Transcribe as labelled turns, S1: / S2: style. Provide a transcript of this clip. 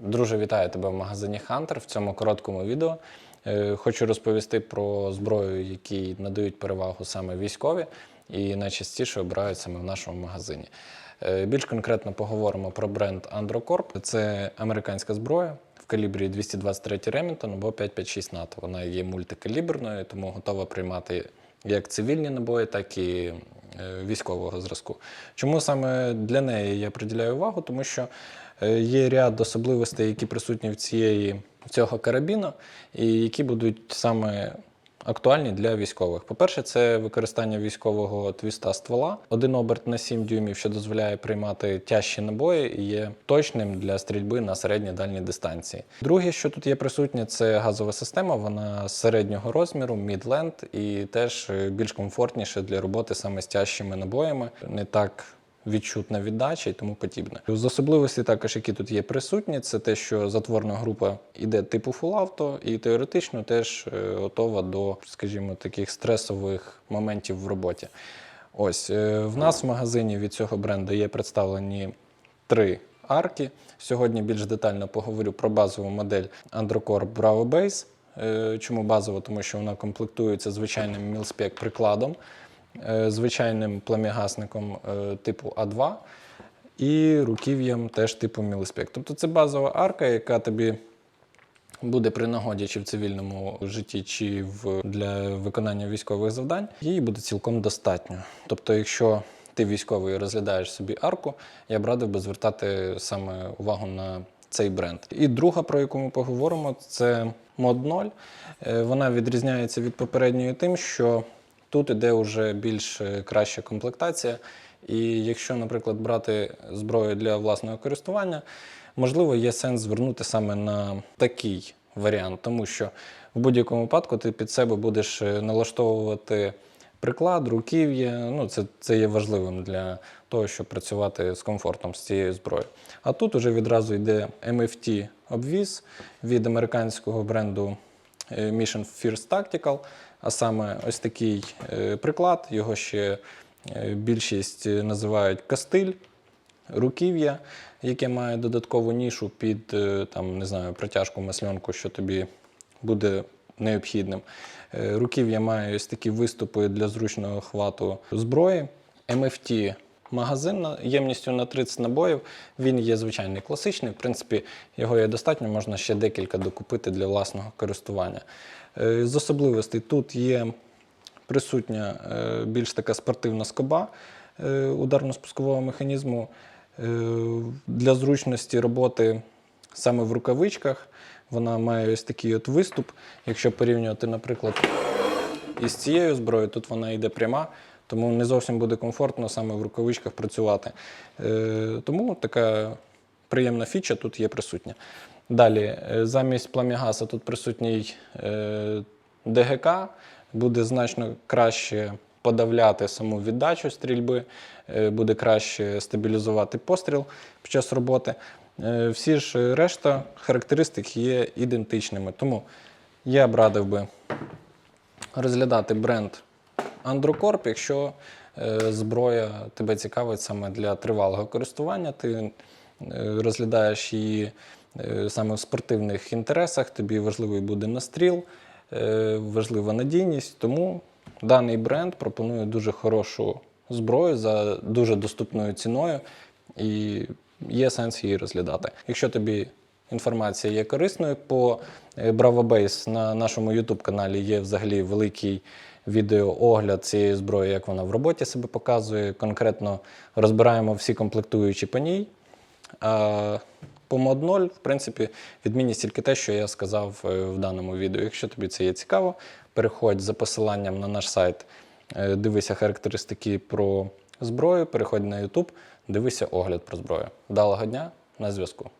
S1: Друже, вітаю тебе в магазині Hunter. В цьому короткому відео е, хочу розповісти про зброю, які надають перевагу саме військові і найчастіше обирають саме в нашому магазині. Е, Більш конкретно поговоримо про бренд Androcorp. Це американська зброя в калібрі 223 Remington або 556 НАТО. Вона є мультикаліберною, тому готова приймати як цивільні набої, так і військового зразку. Чому саме для неї я приділяю увагу? Тому що е, є ряд особливостей, які присутні в цієї в цього карабіну, і які будуть саме актуальні для військових. По-перше, це використання військового твіста ствола. Один оберт на 7 дюймів, що дозволяє приймати тяжчі набої і є точним для стрільби на середній дальній дистанції. Друге, що тут є присутнє, це газова система. Вона середнього розміру, mid-land, і теж е, більш комфортніше для роботи саме з тяжчими набоями. Не так відчутна віддача і тому подібне. З особливостей також, які тут є присутні, це те, що затворна група іде типу auto і теоретично теж е, готова до, скажімо, таких стресових моментів в роботі. Ось е, в нас в магазині від цього бренду є представлені три арки. Сьогодні більш детально поговорю про базову модель Androcore Bravo Base. Е, Чому базово? Тому що вона комплектується звичайним мілспек прикладом, звичайним пламігасником е, типу А2 і руків'ям теж типу мілспек. Тобто це базова арка, яка тобі буде при нагоді чи в цивільному житті, чи в, для виконання військових завдань, її буде цілком достатньо. Тобто, якщо ти військовий розглядаєш собі арку, я б радив би звертати саме увагу на цей бренд. І друга, про яку ми поговоримо, це Mod 0. Е, Вона відрізняється від попередньої тим, що тут іде вже більш е, краща комплектація. І якщо, наприклад, брати зброю для власного користування, можливо, є сенс звернути саме на такий варіант, тому що в будь-якому випадку ти під себе будеш е, налаштовувати приклад, руків'я. Ну, це, це є важливим для того, щоб працювати з комфортом з цією зброєю. А тут уже відразу йде MFT обвіз від американського бренду е, Mission First Tactical, а саме ось такий е, приклад, його ще е, більшість називають кастиль, руків'я, яке має додаткову нішу під е, там, не знаю, протяжку масленку, що тобі буде необхідним. Руків'я має ось такі виступи для зручного хвату зброї. MFT магазин ємністю на 30 набоїв. Він є звичайний класичний. В принципі, його є достатньо, можна ще декілька докупити для власного користування. Е, З особливостей тут є присутня е, більш така спортивна скоба е, ударно-спускового механізму. Для зручності роботи саме в рукавичках вона має ось такий от виступ. Якщо порівнювати, наприклад, із цією зброєю, тут вона йде пряма, тому не зовсім буде комфортно саме в рукавичках працювати. Е, Тому така приємна фіча тут є присутня. Далі, е, замість плам'ягаса тут присутній е, ДГК, буде значно краще подавляти саму віддачу стрільби, буде краще стабілізувати постріл під час роботи. Всі ж решта характеристик є ідентичними. Тому я б радив би розглядати бренд Androcorp, якщо е, зброя тебе цікавить саме для тривалого користування, ти е, розглядаєш її е, саме в спортивних інтересах, тобі важливий буде настріл, важлива надійність. Тому даний бренд пропонує дуже хорошу зброю за дуже доступною ціною і є сенс її розглядати. Якщо тобі інформація є корисною, по Base на нашому YouTube каналі є взагалі великий відеоогляд цієї зброї, як вона в роботі себе показує. Конкретно розбираємо всі комплектуючі по ній. А по Mod 0, в принципі, відмінність тільки те, що я сказав е, в даному відео. Якщо тобі це є цікаво, переходь за посиланням на наш сайт, е, дивися характеристики про зброю, переходь на YouTube, дивися огляд про зброю. Вдалого дня на зв'язку.